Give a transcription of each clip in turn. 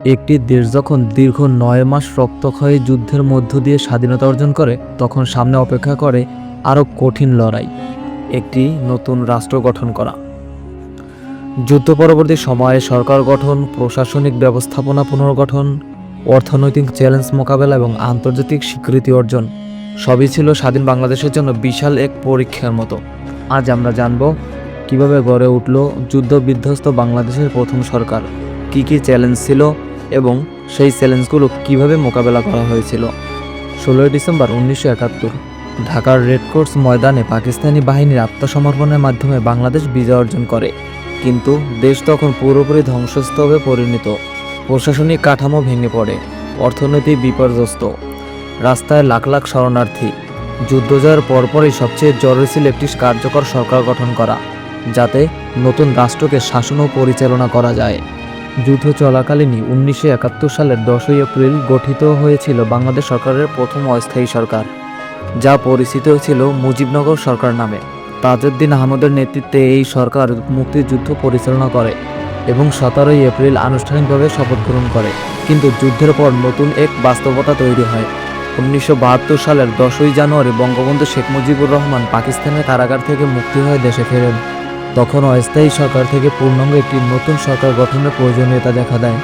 একটি দেশ যখন দীর্ঘ নয় মাস রক্তক্ষয়ী যুদ্ধের মধ্য দিয়ে স্বাধীনতা অর্জন করে, তখন সামনে অপেক্ষা করে আরও কঠিন লড়াই, একটি নতুন রাষ্ট্র গঠন করা। যুদ্ধ পরবর্তী সময়ে সরকার গঠন, প্রশাসনিক ব্যবস্থাপনা পুনর্গঠন, অর্থনৈতিক চ্যালেঞ্জ মোকাবেলা এবং আন্তর্জাতিক স্বীকৃতি অর্জন। সবই ছিল স্বাধীন বাংলাদেশের জন্য বিশাল এক পরীক্ষার মতো। আজ আমরা জানব কীভাবে গড়ে উঠল যুদ্ধ বিধ্বস্ত বাংলাদেশের প্রথম সরকার, কি কি চ্যালেঞ্জ ছিল এবং সেই চ্যালেঞ্জগুলো কীভাবে মোকাবেলা করা হয়েছিল। ষোলোই ডিসেম্বর উনিশশো একাত্তর, ঢাকার রেড কোর্স ময়দানে পাকিস্তানি বাহিনীর আত্মসমর্পণের মাধ্যমে বাংলাদেশ বিজয় অর্জন করে। কিন্তু দেশ তখন পুরোপুরি ধ্বংসস্তবে পরিণত। প্রশাসনিক কাঠামো ভেঙে পড়ে অর্থনৈতিক বিপর্যস্ত। রাস্তায় লাখ লাখ শরণার্থী। যুদ্ধ জয়ের পরপরই সবচেয়ে জরুরি ছিল একটি কার্যকর সরকার গঠন করা, যাতে নতুন রাষ্ট্রকে শাসন ও পরিচালনা করা যায়। যুদ্ধ চলাকালীনই উনিশশো একাত্তর সালের দশই এপ্রিল গঠিত হয়েছিল বাংলাদেশ সরকারের প্রথম অস্থায়ী সরকার, যা পরিচিত ছিল মুজিবনগর সরকার নামে। তাজউদ্দিন আহমদের নেতৃত্বে এই সরকার মুক্তিযুদ্ধ পরিচালনা করে এবং সতেরোই এপ্রিল আনুষ্ঠানিকভাবে শপথ গ্রহণ করে। কিন্তু যুদ্ধের পর নতুন এক বাস্তবতা তৈরি হয়। উনিশশো বাহাত্তর সালের দশই জানুয়ারি বঙ্গবন্ধু শেখ মুজিবুর রহমান পাকিস্তানের কারাগার থেকে মুক্তি হয়ে দেশে ফেরেন। তখন অস্থায়ী সরকার থেকে পূর্ণাঙ্গ একটি নতুন সরকার গঠনের প্রয়োজনীয়তা দেখা দেয়।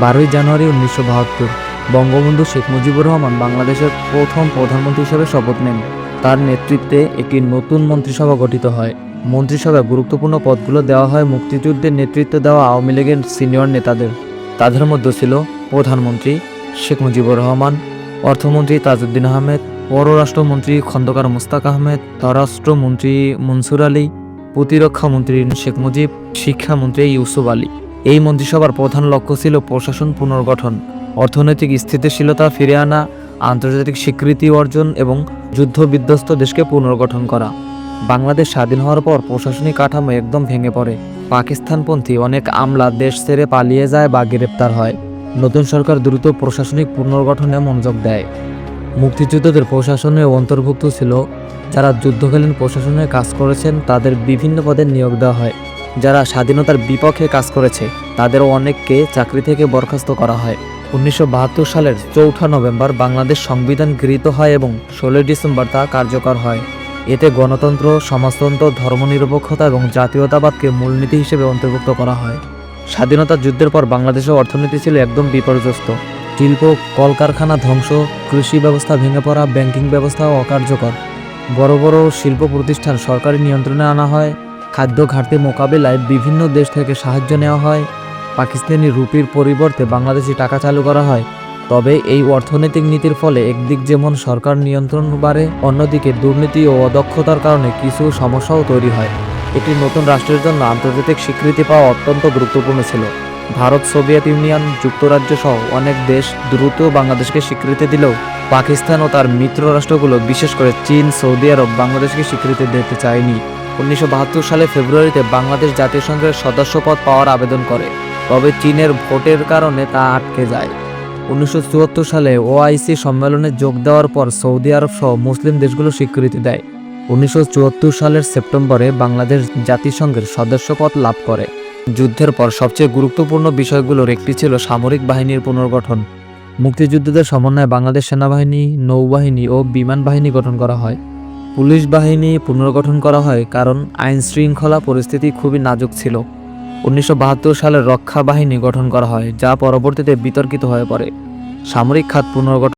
বারোই জানুয়ারি উনিশশো বাহাত্তর, বঙ্গবন্ধু শেখ মুজিবুর রহমান বাংলাদেশের প্রথম প্রধানমন্ত্রী হিসেবে শপথ নেন। তার নেতৃত্বে একটি নতুন মন্ত্রিসভা গঠিত হয়। মন্ত্রিসভায় গুরুত্বপূর্ণ পদগুলো দেওয়া হয় মুক্তিযুদ্ধের নেতৃত্ব দেওয়া আওয়ামী লীগের সিনিয়র নেতাদের। তাদের মধ্যে ছিল প্রধানমন্ত্রী শেখ মুজিবুর রহমান অর্থমন্ত্রী তাজউদ্দিন আহমেদ, পররাষ্ট্রমন্ত্রী খন্দকার মুস্তাক আহমেদ স্বরাষ্ট্রমন্ত্রী মনসুর আলী, প্রতিরক্ষা মন্ত্রী শেখ মুজিব, শিক্ষামন্ত্রী ইউসুফ আলী। এই মন্ত্রিসভার প্রধান লক্ষ্য ছিল প্রশাসন পুনর্গঠন, অর্থনৈতিক স্থিতিশীলতা ফিরে আনা, আন্তর্জাতিক স্বীকৃতি অর্জন এবং যুদ্ধ বিধ্বস্ত দেশকে পুনর্গঠন করা। বাংলাদেশ স্বাধীন হওয়ার পর প্রশাসনিক কাঠামো একদম ভেঙে পড়ে। পাকিস্তানপন্থী অনেক আমলা দেশ ছেড়ে পালিয়ে যায় বা গ্রেপ্তার হয়। নতুন সরকার দ্রুত প্রশাসনিক পুনর্গঠনে মনোযোগ দেয়। মুক্তিযোদ্ধাদের প্রশাসনে অন্তর্ভুক্ত ছিল যারা যুদ্ধকালীন প্রশাসনে কাজ করেছেন, তাদের বিভিন্ন পদে নিয়োগ দেওয়া হয়। যারা স্বাধীনতার বিপক্ষে কাজ করেছে, তাদেরও অনেককে চাকরি থেকে বরখাস্ত করা হয়। উনিশশো বাহাত্তর সালের চৌঠা নভেম্বর বাংলাদেশ সংবিধান গৃহীত হয় এবং ষোলোই ডিসেম্বর তা কার্যকর হয়। এতে গণতন্ত্র, সমাজতন্ত্র, ধর্মনিরপেক্ষতা এবং জাতীয়তাবাদকে মূলনীতি হিসেবে অন্তর্ভুক্ত করা হয়। স্বাধীনতা যুদ্ধের পর বাংলাদেশের অর্থনীতি ছিল একদম বিপর্যস্ত। শিল্প, কলকারখানা ধ্বংস, কৃষি ব্যবস্থা ভেঙে পড়া, ব্যাংকিং ব্যবস্থা অকার্যকর। বড় বড় শিল্প প্রতিষ্ঠান সরকারি নিয়ন্ত্রণে আনা হয়, খাদ্য ঘাটতি মোকাবিলায় বিভিন্ন দেশ থেকে সাহায্য নেওয়া হয়, পাকিস্তানি রুপির পরিবর্তে বাংলাদেশি টাকা চালু করা হয়। তবে এই অর্থনৈতিক নীতির ফলে একদিক যেমন সরকার নিয়ন্ত্রণ বাড়ে, অন্যদিকে দুর্নীতি ও অদক্ষতার কারণে কিছু সমস্যাও তৈরি হয়। একটি নতুন রাষ্ট্রের জন্য আন্তর্জাতিক স্বীকৃতি পাওয়া অত্যন্ত গুরুত্বপূর্ণ ছিল। ভারত, সোভিয়েত ইউনিয়ন, যুক্তরাজ্য সহ অনেক দেশ দ্রুত বাংলাদেশকে স্বীকৃতি দিলেও পাকিস্তান ও তার মিত্র রাষ্ট্রগুলো, বিশেষ করে চীন, সৌদি আরব, বাংলাদেশকে স্বীকৃতি দিতে চায়নি। উনিশশো বাহাত্তর সালে ফেব্রুয়ারিতে বাংলাদেশ জাতিসংঘের সদস্যপদ পাওয়ার আবেদন করে, তবে চীনের ভোটের কারণে তা আটকে যায়। উনিশশো চুয়াত্তর সালে ওআইসি সম্মেলনে যোগ দেওয়ার পর সৌদি আরব সহ মুসলিম দেশগুলো স্বীকৃতি দেয়। উনিশশো চুয়াত্তর সালের সেপ্টেম্বরে বাংলাদেশ জাতিসংঘের সদস্যপদ লাভ করে। যুদ্ধের পর সবচেয়ে গুরুত্বপূর্ণ বিষয়গুলোর একটি ছিল সামরিক বাহিনীর পুনর্গঠন। মুক্তিযুদ্ধদের সমন্বয়ে বাংলাদেশ সেনাবাহিনী, নৌবাহিনী ও বিমান বাহিনী গঠন করা হয়। পুলিশ বাহিনী পুনর্গঠন করা হয় কারণ আইন শৃঙ্খলা পরিস্থিতি খুবই নাজুক ছিল। উনিশশো বাহাত্তর সালে রক্ষা বাহিনী গঠন করা হয়, যা পরবর্তীতে বিতর্কিত হয়ে পড়ে। সামরিক খাত পুনর্গঠন